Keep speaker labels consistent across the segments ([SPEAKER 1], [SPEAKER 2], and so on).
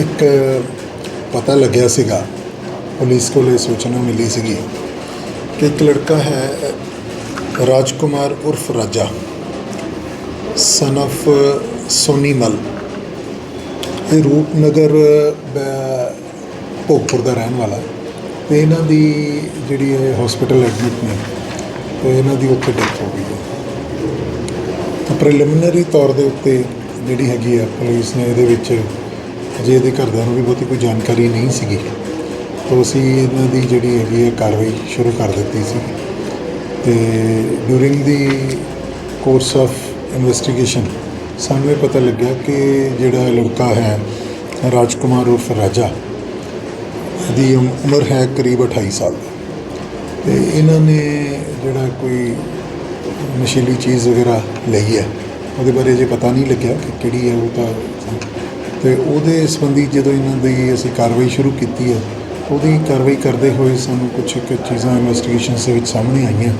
[SPEAKER 1] ਇੱਕ ਪਤਾ ਲੱਗਿਆ ਸੀਗਾ, ਪੁਲਿਸ ਕੋਲ ਇਹ ਸੂਚਨਾ ਮਿਲੀ ਸੀਗੀ ਕਿ ਇੱਕ ਲੜਕਾ ਹੈ, ਰਾਜਕੁਮਾਰ ਉਰਫ ਰਾਜਾ ਸਨ of ਸੋਨੀਮਲ। ਇਹ ਰੂਪਨਗਰ ਭੋਗਪੁਰ ਦਾ ਰਹਿਣ ਵਾਲਾ। ਤੇ ਇਹਨਾਂ ਦੀ ਜਿਹੜੀ ਹੈ ਹਸਪੀਟਲ ਐਡਮਿਟ ਨੇ, ਤੇ ਇਹਨਾਂ ਦੀ ਉੱਥੇ ਡੈਥ ਹੋ ਗਈ ਹੈ। ਤਾਂ ਪ੍ਰੀਲਿਮਿਨਰੀ ਤੌਰ ਦੇ ਉੱਤੇ ਜਿਹੜੀ ਹੈਗੀ ਆ ਪੁਲਿਸ ਨੇ ਇਹਦੇ ਵਿੱਚ, ਅਜੇ ਇਹਦੇ ਘਰਦਿਆਂ ਨੂੰ ਵੀ ਬਹੁਤੀ ਕੋਈ ਜਾਣਕਾਰੀ ਨਹੀਂ ਸੀਗੀ। ਤਾਂ ਅਸੀਂ ਇਹਨਾਂ ਦੀ ਜਿਹੜੀ ਹੈਗੀ ਹੈ ਕਾਰਵਾਈ ਸ਼ੁਰੂ ਕਰ ਦਿੱਤੀ ਸੀ। ਤੇ during the course of investigation ਸਾਨੂੰ ਇਹ ਪਤਾ ਲੱਗਿਆ ਕਿ ਜਿਹੜਾ ਲੜਕਾ ਹੈ, ਰਾਜਕੁਮਾਰ ਉਰਫ ਰਾਜਾ ਦੀ ਉਮਰ ਹੈ ਕਰੀਬ 28 ਸਾਲ ਤੇ ਇਹਨਾਂ ਨੇ ਜਿਹੜਾ ਕੋਈ ਨਸ਼ੀਲੀ ਚੀਜ਼ ਵਗੈਰਾ ਲਈ ਹੈ ਉਹਦੇ ਬਾਰੇ ਜੇ ਪਤਾ ਨਹੀਂ ਲੱਗਿਆ ਕਿ ਕਿਹੜੀ ਹੈ ਉਹ ਤਾਂ। ਤੇ ਉਹਦੇ ਸੰਬੰਧੀ ਜਦੋਂ ਇਹਨਾਂ ਦੀ ਅਸੀਂ ਕਾਰਵਾਈ ਸ਼ੁਰੂ ਕੀਤੀ ਹੈ, ਉਹਦੀ ਕਾਰਵਾਈ ਕਰਦੇ ਹੋਏ ਸਾਨੂੰ ਕੁਝ ਕੁ ਚੀਜ਼ਾਂ ਇਨਵੈਸਟੀਗੇਸ਼ਨ ਦੇ ਵਿੱਚ ਸਾਹਮਣੇ ਆਈਆਂ।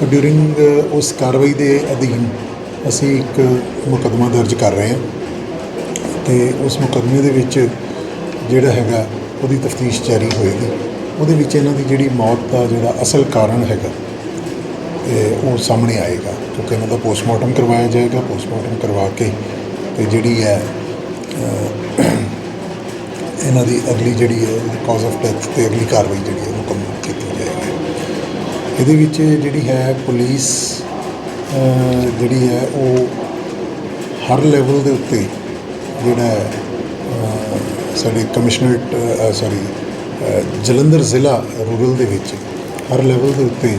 [SPEAKER 1] ਤਾਂ ਡਿਊਰਿੰਗ ਉਸ ਕਾਰਵਾਈ ਦੇ ਅਧੀਨ ਅਸੀਂ ਇੱਕ ਮੁਕੱਦਮਾ ਦਰਜ ਕਰ ਰਹੇ ਹਾਂ। ਤੇ ਉਸ ਮੁਕੱਦਮੇ ਦੇ ਵਿੱਚ ਜਿਹੜਾ ਹੈਗਾ, ਉਹਦੀ ਤਫਤੀਸ਼ ਜਾਰੀ ਹੋਏਗੀ। ਉਹਦੇ ਵਿੱਚ ਇਹਨਾਂ ਦੀ ਜਿਹੜੀ ਮੌਤ ਦਾ ਜਿਹੜਾ ਅਸਲ ਕਾਰਨ ਹੈਗਾ ਉਹ ਸਾਹਮਣੇ ਆਏਗਾ, ਕਿਉਂਕਿ ਇਹਨਾਂ ਦਾ ਪੋਸਟਮਾਰਟਮ ਕਰਵਾਇਆ ਜਾਏਗਾ, ਪੋਸਟਮਾਰਟਮ ਕਰਵਾ ਕੇ ਤੇ ਜਿਹੜੀ ਹੈ ਇਹਨਾਂ ਦੀ ਅਗਲੀ ਜਿਹੜੀ ਹੈ ਕਾਜ਼ ਆਫ ਡੈਥ ਤੇ ਅਗਲੀ ਕਾਰਵਾਈ ਜਿਹੜੀ ਹੈ, ਮੁਕੰਮਲ ਕੀਤੀ ਜਾਏਗੀ। ਇਹਦੇ ਵਿੱਚ ਜਿਹੜੀ ਹੈ, ਪੁਲਿਸ ਜਿਹੜੀ ਹੈ, ਉਹ ਹਰ ਲੈਵਲ ਦੇ ਉੱਤੇ ਜਿਹੜਾ ਸਾਡੇ ਕਮਿਸ਼ਨਰੇਟ ਸੌਰੀ ਜਲੰਧਰ ਜ਼ਿਲ੍ਹਾ ਰੂਰਲ ਦੇ ਵਿੱਚ ਹਰ ਲੈਵਲ ਦੇ ਉੱਤੇ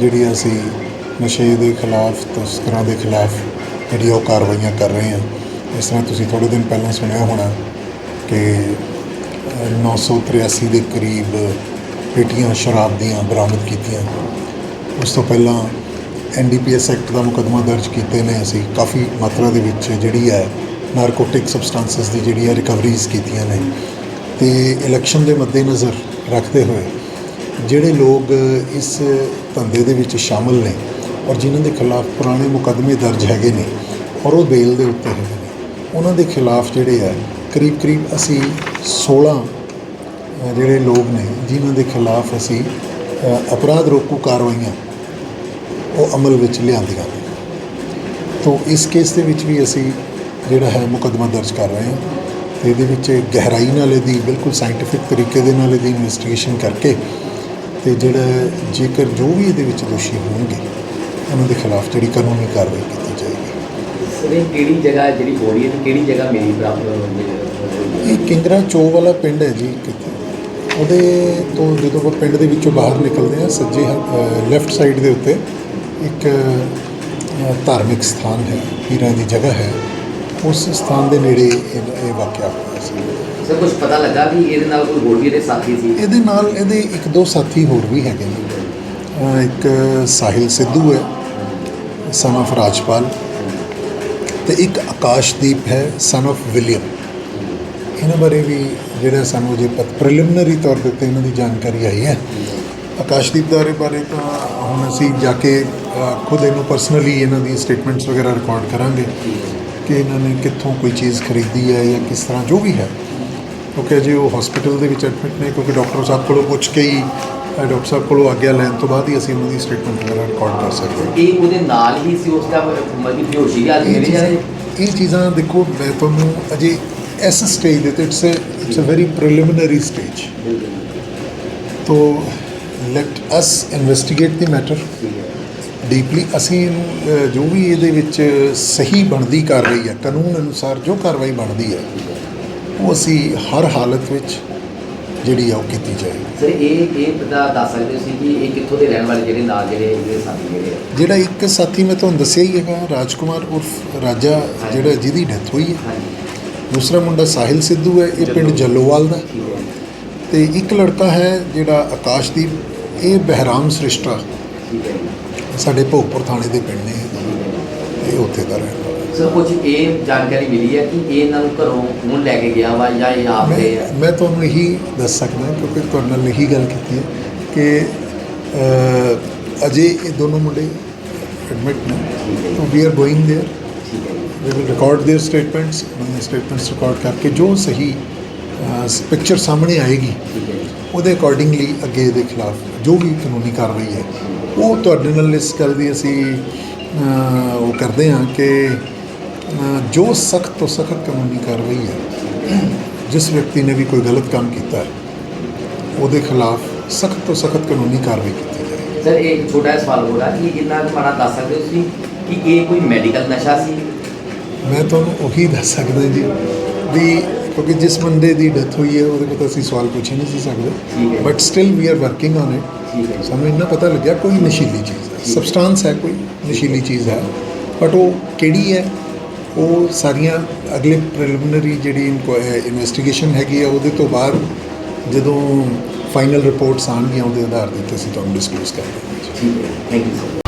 [SPEAKER 1] ਜਿਹੜੀਆਂ ਅਸੀਂ ਨਸ਼ੇ ਦੇ ਖਿਲਾਫ ਤਸਕਰਾਂ ਦੇ ਖਿਲਾਫ ਜਿਹੜੀ ਉਹ ਕਾਰਵਾਈਆਂ ਕਰ ਰਹੇ ਹਾਂ। ਇਸ ਤਰ੍ਹਾਂ ਤੁਸੀਂ ਥੋੜ੍ਹੇ ਦਿਨ ਪਹਿਲਾਂ ਸੁਣਿਆ ਹੋਣਾ ਕਿ ਅਹ, 983 ਦੇ ਕਰੀਬ ਪੇਟੀਆਂ ਸ਼ਰਾਬ ਦੀਆਂ ਬਰਾਮਦ ਕੀਤੀਆਂ। ਉਸ ਤੋਂ ਪਹਿਲਾਂ ਐਨਡੀਪੀਐਸ ਐਕਟ ਦਾ ਮੁਕੱਦਮਾ ਦਰਜ ਕੀਤੇ ਨੇ ਅਸੀਂ। ਕਾਫੀ ਮਾਤਰਾ ਦੇ ਵਿੱਚ ਜਿਹੜੀ ਹੈ ਨਾਰਕੋਟਿਕ ਸਬਸਟੈਂਸਸ ਦੀ ਜਿਹੜੀ ਹੈ ਰਿਕਵਰੀਜ਼ ਕੀਤੀਆਂ ਨੇ। ਤੇ ਇਲੈਕਸ਼ਨ ਦੇ ਮੱਦੇਨਜ਼ਰ ਰੱਖਦੇ ਹੋਏ ਜਿਹੜੇ ਲੋਕ ਇਸ ਧੰਦੇ ਦੇ ਵਿੱਚ ਸ਼ਾਮਲ ਨੇ ਔਰ ਜਿਨ੍ਹਾਂ ਦੇ ਖਿਲਾਫ ਪੁਰਾਣੇ ਮੁਕੱਦਮੇ ਦਰਜ ਹੈਗੇ ਨੇ ਔਰ ਉਹ ਬੇਲ ਦੇ ਉੱਤੇ ਹੈਗੇ ਨੇ, ਉਹਨਾਂ ਦੇ ਖਿਲਾਫ ਜਿਹੜੇ ਹੈ ਕਰੀਬ ਕਰੀਬ ਅਸੀਂ 16 ਜਿਹੜੇ ਲੋਕ ਨੇ ਜਿਨ੍ਹਾਂ ਦੇ ਖਿਲਾਫ ਅਸੀਂ ਅਪਰਾਧ ਰੋਕੂ ਕਾਰਵਾਈਆਂ ਉਹ ਅਮਲ ਵਿੱਚ ਲਿਆਂਦੀਆਂ ਨੇ। ਤੋਂ ਇਸ ਕੇਸ ਦੇ ਵਿੱਚ ਵੀ ਅਸੀਂ ਜਿਹੜਾ ਹੈ ਮੁਕੱਦਮਾ ਦਰਜ ਕਰ ਰਹੇ ਹਾਂ। ਤੇ ਇਹਦੇ ਵਿੱਚ ਗਹਿਰਾਈ ਨਾਲ ਇਹਦੀ ਬਿਲਕੁਲ ਸਾਇੰਟੀਫਿਕ ਤਰੀਕੇ ਦੇ ਨਾਲ ਇਹਦੀ ਇਨਵੈਸਟੀਗੇਸ਼ਨ ਕਰਕੇ ਤੇ ਜਿਹੜਾ ਹੈ, ਜੇਕਰ ਜੋ ਵੀ ਇਹਦੇ ਵਿੱਚ ਦੋਸ਼ੀ ਹੋਣਗੇ ਉਹਨਾਂ ਦੇ ਖਿਲਾਫ ਜਿਹੜੀ ਕਾਨੂੰਨੀ ਕਾਰਵਾਈ ਕੀਤੀ ਜਾਏਗੀ।
[SPEAKER 2] ਸਰ ਇਹ ਕਿਹੜੀ ਜਗ੍ਹਾ ਹੈ ਜਿਹੜੀ ਹੈ ਤੇ ਕਿਹੜੀ ਜਗ੍ਹਾ ਮੇਰੀ ਪ੍ਰਾਪਤ
[SPEAKER 1] ਇਹ ਕਿੰਗਰਾ ਚੋ ਵਾਲਾ ਪਿੰਡ ਹੈ ਜੀ ਕਿਤੇ ਉਹਦੇ ਤੋਂ ਜਦੋਂ ਆਪਾਂ ਪਿੰਡ ਦੇ ਵਿੱਚੋਂ ਬਾਹਰ ਨਿਕਲਦੇ ਆ ਸੱਜੇ ਲੈਫਟ ਸਾਈਡ ਦੇ ਉੱਤੇ ਇੱਕ ਧਾਰਮਿਕ ਸਥਾਨ ਹੈ ਪੀਰਾਂ ਦੀ ਜਗ੍ਹਾ ਹੈ। ਉਸ ਸਥਾਨ ਦੇ ਨੇੜੇ ਇਹ ਇਹ ਵਾਕਿਆ ਹੋਇਆ ਸੀ।
[SPEAKER 2] ਸਰ ਕੁਝ ਪਤਾ ਲੱਗਾ ਵੀ ਇਹਦੇ ਨਾਲ ਕੋਈ ਹੋਰ ਵੀ ਇਹਦੇ ਸਾਥੀ ਸੀ?
[SPEAKER 1] ਇਹਦੇ ਨਾਲ ਇਹਦੇ ਇੱਕ ਦੋ ਸਾਥੀ ਹੋਰ ਵੀ ਹੈਗੇ ਨੇ। ਇੱਕ ਸਾਹਿਲ ਸਿੱਧੂ ਹੈ ਸਨ of ਰਾਜਪਾਲ ਤੇ ਇੱਕ ਆਕਾਸ਼ਦੀਪ ਹੈ ਸਨ of ਵਿਲੀਅਮ ਇਹਨਾਂ ਬਾਰੇ ਵੀ ਜਿਹੜਾ ਸਾਨੂੰ ਜੇ ਪ੍ਰੀਲਿਮਿਨਰੀ ਤੌਰ ਦੇ ਉੱਤੇ ਇਹਨਾਂ ਦੀ ਜਾਣਕਾਰੀ ਆਈ ਹੈ। ਆਕਾਸ਼ਦੀਪ ਦਾ ਬਾਰੇ ਬਾਰੇ ਤਾਂ ਹੁਣ ਅਸੀਂ ਜਾ ਕੇ ਖੁਦ ਇਹਨੂੰ ਪਰਸਨਲੀ ਇਹਨਾਂ ਦੀ ਸਟੇਟਮੈਂਟਸ ਵਗੈਰਾ ਰਿਕਾਰਡ ਕਰਾਂਗੇ ਕਿ ਇਹਨਾਂ ਨੇ ਕਿੱਥੋਂ ਕੋਈ ਚੀਜ਼ ਖਰੀਦੀ ਹੈ ਜਾਂ ਕਿਸ ਤਰ੍ਹਾਂ ਜੋ ਵੀ ਹੈ। ਕਿਉਂਕਿ ਅਜੇ ਉਹ ਹਸਪੀਟਲ ਦੇ ਵਿੱਚ ਐਡਮਿਟ ਨੇ ਕਿਉਂਕਿ ਡਾਕਟਰ ਸਾਹਿਬ ਕੋਲੋਂ ਪੁੱਛ ਕੇ ਹੀ ਡਾਕਟਰ ਸਾਹਿਬ ਕੋਲੋਂ ਆਗਿਆ ਲੈਣ ਤੋਂ ਬਾਅਦ ਹੀ ਅਸੀਂ ਉਹਨਾਂ ਦੀ ਸਟੇਟਮੈਂਟ ਵਗੈਰਾ ਰਿਕਾਰਡ ਕਰ ਸਕਦੇ ਹਾਂ।
[SPEAKER 2] ਇਹ ਉਹਦੇ ਨਾਲ ਹੀ ਸੀ ਉਸ ਦਾ ਮਤਲਬ ਬੇਹੋਸ਼ੀ ਦੀ ਹਾਲਤ
[SPEAKER 1] ਇਹ
[SPEAKER 2] ਮੇਰੀ ਜਾਂ
[SPEAKER 1] ਚੀਜ਼ਾਂ ਇਹ ਚੀਜ਼ਾਂ ਦੇਖੋ ਮੈਂ ਤੁਹਾਨੂੰ ਅਜੇ ਇਸ ਸਟੇਜ ਦੇ ਤੇ it's it's a very preliminary stage ਤੋ let us investigate the matter deeply ਅਸੀਂ ਇਹਨੂੰ ਜੋ ਵੀ ਇਹਦੇ ਵਿੱਚ ਸਹੀ ਬਣਦੀ ਕਾਰਵਾਈ ਹੈ ਕਾਨੂੰਨ ਅਨੁਸਾਰ ਜੋ ਕਾਰਵਾਈ ਬਣਦੀ ਹੈ ਉਹ ਅਸੀਂ ਹਰ ਹਾਲਤ ਵਿੱਚ ਜਿਹੜੀ ਆ ਉਹ ਕੀਤੀ ਜਾਏਗੀ
[SPEAKER 2] ਸਰ ਇਹ ਇਹ ਪਤਾ ਦੱਸ ਸਕਦੇ ਸੀ ਕਿ ਇਹ ਕਿੱਥੋਂ ਦੇ ਰਹਿਣ ਵਾਲੇ ਜਿਹੜੇ ਨਾਲ ਜਿਹੜੇ ਇਹਦੇ ਸਾਥੀ ਜਿਹੜੇ ਆ?
[SPEAKER 1] ਜਿਹੜਾ ਇੱਕ ਸਾਥੀ ਮੈਂ ਤੁਹਾਨੂੰ ਦੱਸਿਆ ਹੀ ਹੈਗਾ ਰਾਜਕੁਮਾਰ ਉਰਫ ਰਾਜਾ ਜਿਹੜਾ ਜਿਹਦੀ ਡੈਥ ਹੋਈ ਹੈ। ਦੂਸਰਾ ਮੁੰਡਾ ਸਾਹਿਲ ਸਿੱਧੂ ਹੈ ਇਹ ਪਿੰਡ ਜੱਲੋਵਾਲ। ਦਾ। ਤੇ ਇੱਕ ਲੜਕਾ ਹੈ ਜਿਹੜਾ ਆਕਾਸ਼ਦੀਪ ਇਹ ਬਹਿਰਾਮ ਸ੍ਰਿਸ਼ਟਾ। ਸਾਡੇ ਭੋਗਪੁਰ ਥਾਣੇ ਦੇ ਪਿੰਡ ਨੇ। ਇਹ ਉੱਥੇ ਦਾ ਰਹਿਣ ਵਾਲਾ।
[SPEAKER 2] ਸਰ ਕੁਝ ਇਹ ਜਾਣਕਾਰੀ ਮਿਲੀ ਹੈ ਕਿ ਇਹ ਇਹਨਾਂ ਨੂੰ ਘਰੋਂ ਹੁਣ ਲੈ ਕੇ ਗਿਆ ਵਾ ਜਾਂ ਇਹ ਆਪ ਗਏ ਆ
[SPEAKER 1] ਮੈਂ ਮੈਂ ਤੁਹਾਨੂੰ ਇਹੀ ਦੱਸ ਸਕਦਾ ਕਿਉਂਕਿ ਤੁਹਾਡੇ ਨਾਲ ਇਹੀ ਗੱਲ ਕੀਤੀ ਹੈ ਕਿ ਅਹ, ਅਜੇ ਇਹ ਦੋਨੋਂ ਮੁੰਡੇ ਐਡਮਿਟ ਨੇ ਤਾਂ ਵੀ ਆਰ ਗੋਇੰਗ देयर
[SPEAKER 2] ਠੀਕ ਹੈ ਜੀ।
[SPEAKER 1] we will record their statements ਉਹਨਾਂ ਦੇ ਸਟੇਟਮੈਂਟਸ ਰਿਕਾਰਡ ਕਰਕੇ ਜੋ ਸਹੀ ਪਿਕਚਰ ਸਾਹਮਣੇ ਆਏਗੀ
[SPEAKER 2] ਠੀਕ ਹੈ ਜੀ
[SPEAKER 1] ਉਹਦੇ ਅਕੋਰਡਿੰਗਲੀ ਅੱਗੇ ਦੇ ਖਿਲਾਫ ਜੋ ਵੀ ਕਾਨੂੰਨੀ ਕਾਰਵਾਈ ਹੈ ਉਹ ਤੁਹਾਡੇ ਨਾਲ ਇਸ ਗੱਲ ਦੀ ਅਸੀਂ ਅਹ, ਉਹ ਕਰਦੇ ਹਾਂ ਕਿ ਅਹ, ਜੋ ਸਖਤ ਤੋਂ ਸਖਤ ਕਾਨੂੰਨੀ ਕਾਰਵਾਈ ਹੈ ਜਿਸ ਵਿਅਕਤੀ ਨੇ ਵੀ ਕੋਈ ਗਲਤ ਕੰਮ ਕੀਤਾ ਹੈ ਉਹਦੇ ਖਿਲਾਫ ਸਖਤ ਤੋਂ ਸਖਤ ਕਾਨੂੰਨੀ ਕਾਰਵਾਈ ਕੀਤੀ ਜਾਏ।
[SPEAKER 2] ਸਰ ਇੱਕ ਛੋਟਾ ਜਿਹਾ ਸਵਾਲ ਹੋ ਰਿਹਾ ਕਿ ਇੰਨਾ ਕੁ ਮਾੜਾ ਦੱਸ ਸਕਦੇ ਹੋ ਤੁਸੀਂ ਕਿ ਇਹ ਕੋਈ ਮੈਡੀਕਲ ਨਸ਼ਾ ਸੀ?
[SPEAKER 1] ਮੈਂ ਤੁਹਾਨੂੰ ਉਹੀ ਦੱਸ ਸਕਦਾ ਜੀ ਵੀ ਕਿਉਂਕਿ ਜਿਸ ਬੰਦੇ ਦੀ ਡੈਥ ਹੋਈ ਹੈ ਉਹਦੇ ਕੋਲ ਤਾਂ ਅਸੀਂ ਸਵਾਲ ਪੁੱਛ ਨਹੀਂ ਸੀ ਸਕਦੇ। But still we are
[SPEAKER 2] working on it.
[SPEAKER 1] ਸਾਨੂੰ ਇੰਨਾ ਪਤਾ ਲੱਗਿਆ ਕੋਈ ਨਸ਼ੀਲੀ ਚੀਜ਼ ਹੈ। ਸਬਸਟੈਂਸ ਹੈ। ਕੋਈ ਨਸ਼ੀਲੀ ਚੀਜ਼ ਹੈ। ਬਟ ਉਹ ਕਿਹੜੀ ਹੈ? ਉਹ ਸਾਰੀਆਂ ਅਗਲੇ ਪ੍ਰੀਲਿਮਿਨਰੀ ਜਿਹੜੀ ਇਨਵੈਸਟੀਗੇਸ਼ਨ ਹੈਗੀ ਆ, ਉਹਦੇ ਤੋਂ ਬਾਅਦ ਜਦੋਂ ਫਾਈਨਲ ਰਿਪੋਰਟਸ ਆਉਣਗੀਆਂ, ਉਹਦੇ ਆਧਾਰ ਤੇ ਅਸੀਂ ਤੁਹਾਨੂੰ ਡਿਸਕਲੋਜ਼ ਕਰ ਦੇਵਾਂਗੇ
[SPEAKER 2] ਠੀਕ ਹੈ ਥੈਂਕ ਯੂ